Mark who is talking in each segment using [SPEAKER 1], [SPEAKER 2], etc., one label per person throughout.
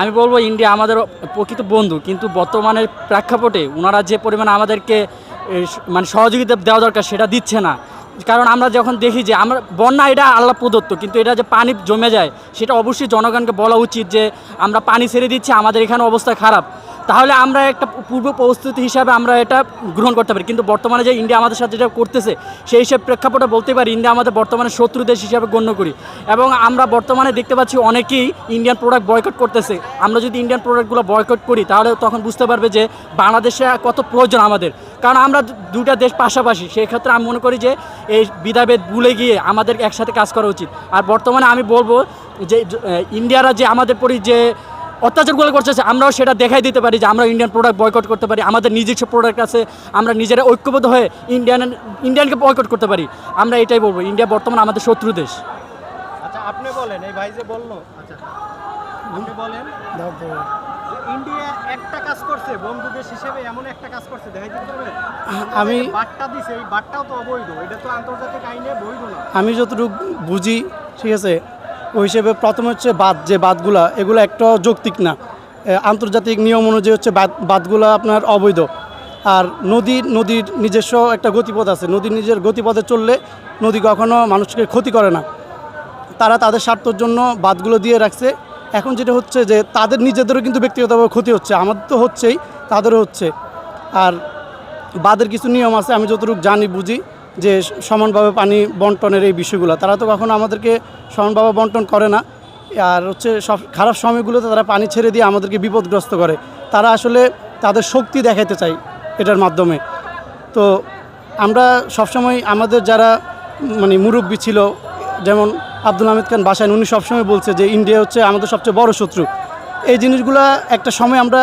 [SPEAKER 1] আমি বলব ইন্ডিয়া আমাদের প্রকৃত বন্ধু, কিন্তু বর্তমানের প্রেক্ষাপটে ওনারা যে পরিমাণ আমাদেরকে মানে সহযোগিতা দেওয়া দরকার সেটা দিচ্ছে না। কারণ আমরা যখন দেখি যে আমরা, বন্যা এটা আল্লাহ প্রদত্ত, কিন্তু এটা যে পানি জমে যায়, সেটা অবশ্যই জনগণকে বলা উচিত যে আমরা পানি ছেড়ে দিচ্ছি, আমাদের এখানে অবস্থা খারাপ। তাহলে আমরা একটা পূর্ব প্রস্তুতি হিসাবে আমরা এটা গ্রহণ করতে পারি। কিন্তু বর্তমানে যে ইন্ডিয়া আমাদের সাথে যেটা করতেছে, সেই হিসেবে প্রেক্ষাপটে বলতে পারি ইন্ডিয়া আমাদের বর্তমানে শত্রু দেশ হিসাবে গণ্য করি। এবং আমরা বর্তমানে দেখতে পাচ্ছি অনেকেই ইন্ডিয়ান প্রোডাক্ট বয়কট করতেছে। আমরা যদি ইন্ডিয়ান প্রোডাক্টগুলো বয়কট করি, তাহলে তখন বুঝতে পারবে যে বাংলাদেশে কত প্রয়োজন আমাদের। কারণ আমরা দুটা দেশ পাশাপাশি সেক্ষেত্রে আমি মনে করি যে এই বিধাভেদ ভুলে গিয়ে আমাদের একসাথে কাজ করা উচিত। আর বর্তমানে আমি বলব যে ইন্ডিয়ারা যে আমাদের পরি যে অত্যাচারগুলো করতেছে আমরাও সেটা দেখাই দিতে পারি যে আমরা ইন্ডিয়ান প্রোডাক্ট বয়কট করতে পারি আমাদের নিজস্ব প্রোডাক্ট আছে আমরা নিজেরা ঐক্যবদ্ধ হয়ে ইন্ডিয়ান ইন্ডিয়ানকে বয়কট করতে পারি। আমরা এটাই বলব ইন্ডিয়া বর্তমানে আমাদের শত্রু দেশ।
[SPEAKER 2] আচ্ছা আপনি বলেন এই ভাই যে বলল আচ্ছা আপনি বলেন ইন্ডিয়া একটা কাজ করছে বন্ধু দেশ হিসেবে এমন একটা কাজ করছে দেখাই দিতে পারবেন?
[SPEAKER 3] আমি
[SPEAKER 2] বাট্টা দিছে এই বাট্টাও তো অবৈধ এটা তো আন্তর্জাতিক আইনে বৈধ না।
[SPEAKER 3] আমি যতটুকু বুঝি ঠিক আছে ওই হিসেবে প্রথম হচ্ছে বাদ, যে বাদগুলা, এগুলো একটা যৌক্তিক না। আন্তর্জাতিক নিয়ম অনুযায়ী হচ্ছে বাদ, বাদগুলো আপনার অবৈধ। আর নদী, নদীর নিজস্ব একটা গতিপথ আছে। নদীর নিজের গতিপথে চললে নদী কখনো মানুষকে ক্ষতি করে না। তারা তাদের স্বার্থের জন্য বাদগুলো দিয়ে রাখছে। এখন যেটা হচ্ছে যে, তাদের নিজেদেরও কিন্তু ব্যক্তিগতভাবে ক্ষতি হচ্ছে। আমাদের তো হচ্ছেই, তাদেরও হচ্ছে। আর বাদের কিছু নিয়ম আছে, আমি যতটুকু জানি, বুঝি। যে সমানভাবে পানি বন্টনের এই বিষয়গুলো, তারা তো কখনো আমাদেরকে সমানভাবে বন্টন করে না। আর হচ্ছে সব খারাপ সময়গুলোতে তারা পানি ছেড়ে দিয়ে আমাদেরকে বিপদগ্রস্ত করে। তারা আসলে তাদের শক্তি দেখাতে চায় এটার মাধ্যমে। তো আমরা সবসময় আমাদের যারা মানে মুরব্বী ছিল, যেমন আব্দুল হামিদ খান বাসায় উনি সবসময় বলছে যে ইন্ডিয়া হচ্ছে আমাদের সবচেয়ে বড় শত্রু। এই জিনিসগুলো একটা সময় আমরা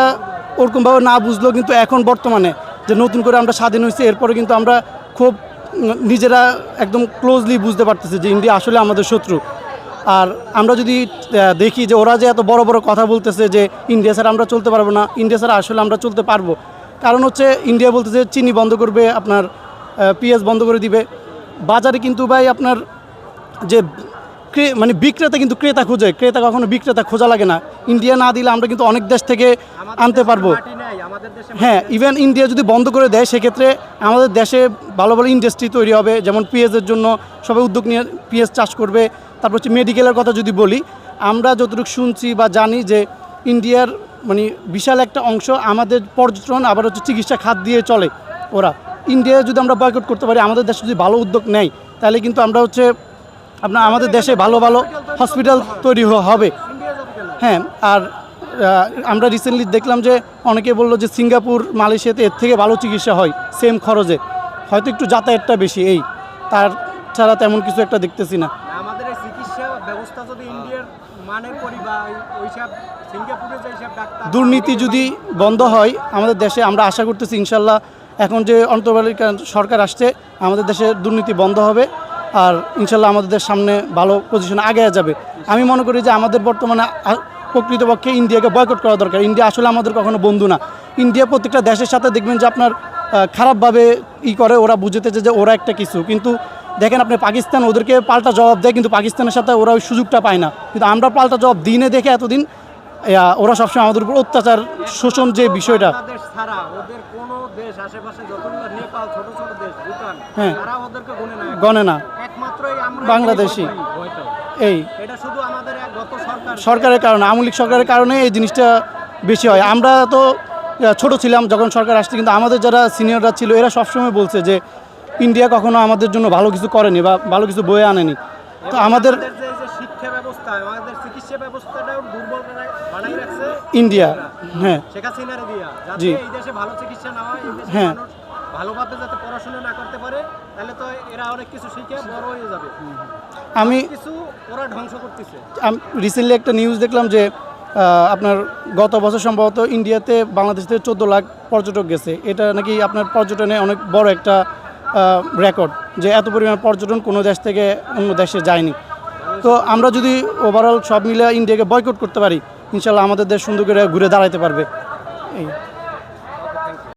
[SPEAKER 3] ওরকমভাবে না বুঝলেও কিন্তু এখন বর্তমানে যে নতুন করে আমরা স্বাধীন হয়েছি, এরপরে কিন্তু আমরা খুব নিজেরা একদম ক্লোজলি বুঝতে পারতেছে যে ইন্ডিয়া আসলে আমাদের শত্রু। আর আমরা যদি দেখি যে ওরা যে এত বড় বড় কথা বলতেছে যে ইন্ডিয়া ছাড়া আমরা চলতে পারব না, ইন্ডিয়া ছাড়া আসলে আমরা চলতে পারব। কারণ হচ্ছে ইন্ডিয়া বলতেছে চিনি বন্ধ করবে, আপনার পিএস বন্ধ করে দিবে। বাজারে কিন্তু ভাই আপনার যে মানে বিক্রেতা কিন্তু ক্রেতা খুঁজে। ক্রেতা কখনো বিক্রেতা খোঁজা লাগে না। ইন্ডিয়া না দিলে আমরা কিন্তু অনেক দেশ থেকে আনতে পারব। হ্যাঁ ইভেন ইন্ডিয়া যদি বন্ধ করে দেয় সেক্ষেত্রে আমাদের দেশে ভালো ভালো ইন্ডাস্ট্রি তৈরি হবে যেমন পিঁয়াজের জন্য সবাই উদ্যোগ নিয়ে পিঁয়াজ চাষ করবে। তারপর হচ্ছে মেডিকেলের কথা যদি বলি আমরা যতটুকু শুনছি বা জানি যে ইন্ডিয়ার মানে বিশাল একটা অংশ আমাদের পর্যটন আবার হচ্ছে চিকিৎসা খাত দিয়ে চলে ওরা। ইন্ডিয়া যদি আমরা বয়কট করতে পারি আমাদের দেশে যদি ভালো উদ্যোগ নেয় তাহলে কিন্তু আমরা হচ্ছে আপনার আমাদের দেশে ভালো ভালো হসপিটাল তৈরি হবে। হ্যাঁ আর আমরা রিসেন্টলি দেখলাম যে অনেকে বলল যে সিঙ্গাপুর মালয়েশিয়াতে এর থেকে ভালো চিকিৎসা হয় সেম খরচে। হয়তো একটু যাতায়াতটা বেশি এই তার ছাড়া তেমন কিছু একটা দেখতেছি না।
[SPEAKER 2] আমাদের চিকিৎসা ব্যবস্থা যদি ইন্ডিয়ার মানে
[SPEAKER 3] দুর্নীতি যদি বন্ধ হয় আমাদের দেশে আমরা আশা করতেছি ইনশাল্লাহ এখন যে অন্তর্বর্তীকালীন সরকার আসছে আমাদের দেশে দুর্নীতি বন্ধ হবে। আর ইনশাল্লাহ আমাদের সামনে ভালো পজিশন আগে যাবে। আমি মনে করি যে আমাদের বর্তমানে প্রকৃতপক্ষে ইন্ডিয়াকে বয়কট করা দরকার। ইন্ডিয়া আসলে আমাদের কখনো বন্ধু না। ইন্ডিয়া প্রত্যেকটা দেশের সাথে দেখবেন যে আপনার খারাপভাবে ই করে, ওরা বুঝতেছে যে ওরা একটা কিছু। কিন্তু দেখেন আপনি পাকিস্তান, ওদেরকে পাল্টা জবাব দেয়, কিন্তু পাকিস্তানের সাথে ওরা ওই সুযোগটা পায় না। কিন্তু আমরা পাল্টা জবাব দিনে দেখে এতদিন ওরা সবসময় আমাদের উপর অত্যাচার শোষণ যে বিষয়টা।
[SPEAKER 2] দেশ আশেপাশে যতগুলো নেপাল ছোট ছোট দেশ ভুটান
[SPEAKER 3] হ্যাঁ।
[SPEAKER 2] তারা ওদেরকে গুনে না।
[SPEAKER 3] গণে না
[SPEAKER 2] একমাত্রই আমরা
[SPEAKER 3] বাংলাদেশি। এই।
[SPEAKER 2] এটা শুধু আমাদের গত সরকার।
[SPEAKER 3] সরকারের কারণে আওয়ামী লীগ সরকারের কারণে এই জিনিসটা বেশি হয়। আমরা তো ছোট ছিলাম যখন সরকার আসছে কিন্তু আমাদের যারা সিনিয়ররা ছিল এরা সবসময় বলছে যে ইন্ডিয়া কখনো আমাদের জন্য ভালো কিছু করেনি বা ভালো কিছু বয়ে আনেনি। তো আমাদের
[SPEAKER 2] শিক্ষা ব্যবস্থা আমাদের চিকিৎসা ব্যবস্থাটাও দুর্বল বানায়- বানাই রাখছে
[SPEAKER 3] ইন্ডিয়া। হ্যাঁ।
[SPEAKER 2] শেখ হাসিনারে দিয়া যাতে এই দেশে ভালো চিকিৎসা না হয় এই দেশে
[SPEAKER 3] হ্যাঁ।
[SPEAKER 2] মানুষ ভালোভাবে যাতে পড়াশোনা না করতে পারে তাহলে তো এরা অনেক কিছু শিখে বড় হয়ে যাবে।
[SPEAKER 3] আমি
[SPEAKER 2] কিছু ওরা ধ্বংস করতেছে।
[SPEAKER 3] আমি রিসেন্টলি একটা নিউজ দেখলাম যে আপনার গত বছর সম্ভবত ইন্ডিয়াতে বাংলাদেশ থেকে চোদ্দ লাখ পর্যটক গেছে। এটা নাকি আপনার পর্যটনে অনেক বড় একটা রেকর্ড যে এত পরিমাণ পর্যটন কোনো দেশ থেকে অন্য দেশে যায়নি। তো আমরা যদি ওভারঅল সব মিলে ইন্ডিয়াকে বয়কট করতে পারি ইনশাল্লাহ আমাদের দেশ সুন্দর করে ঘুরে দাঁড়াইতে পারবে। এই।